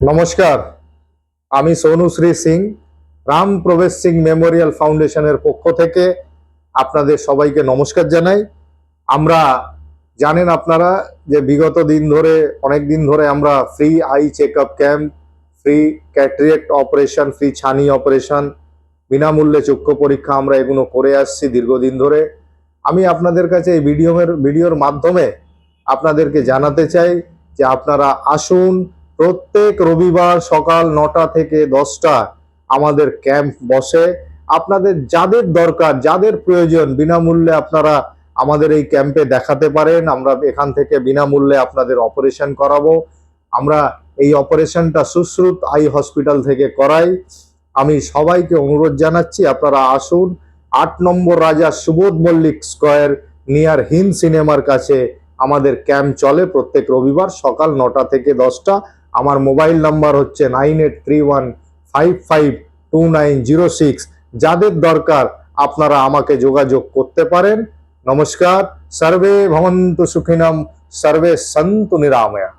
নমস্কার, আমি সোনুশ্রী সিং, রাম প্রবেশ সিং মেমোরিয়াল ফাউন্ডেশনের পক্ষ থেকে আপনাদের সবাইকে নমস্কার জানাই। আমরা জানেন আপনারা যে বিগত দিন ধরে, অনেক দিন ধরে আমরা free eye check up camp free cataract operation free ছানি অপারেশন বিনামূল্যে চক্ষু পরীক্ষা আমরা এগুলো করে আসছি দীর্ঘদিন ধরে। আমি আপনাদের কাছে এই ভিডিওর ভিডিওর মাধ্যমে আপনাদেরকে জানাতে চাই যে আপনারা আসুন প্রত্যেক রবিবার সকাল নটা থেকে দশটা আমাদের ক্যাম্প বসে। আপনাদের যাদের দরকার, যাদের প্রয়োজন, বিনামূল্যে আপনারা আমাদের এই ক্যাম্পে দেখাতে পারেন। আমরা এখান থেকে বিনামূল্যে আপনাদের অপারেশন করাবো। আমরা এই অপারেশনটা সুশ্রুত আই হসপিটাল থেকে করাই। আমি সবাইকে অনুরোধ জানাচ্ছি, আপনারা আসুন। আট নম্বর রাজা সুবোধ মল্লিক স্কোয়ার নিয়ার হিন্দ সিনেমার কাছে আমাদের ক্যাম্প চলে প্রত্যেক রবিবার সকাল নটা থেকে দশটা। আমার মোবাইল নাম্বার হচ্ছে nine eight three one five five two nine zero six. যাদের দরকার আপনারা আমাকে যোগাযোগ করতে পারেন। নমস্কার। সর্বে ভবন্তু সুখিনম, সর্বে সন্তু নিরাময়া।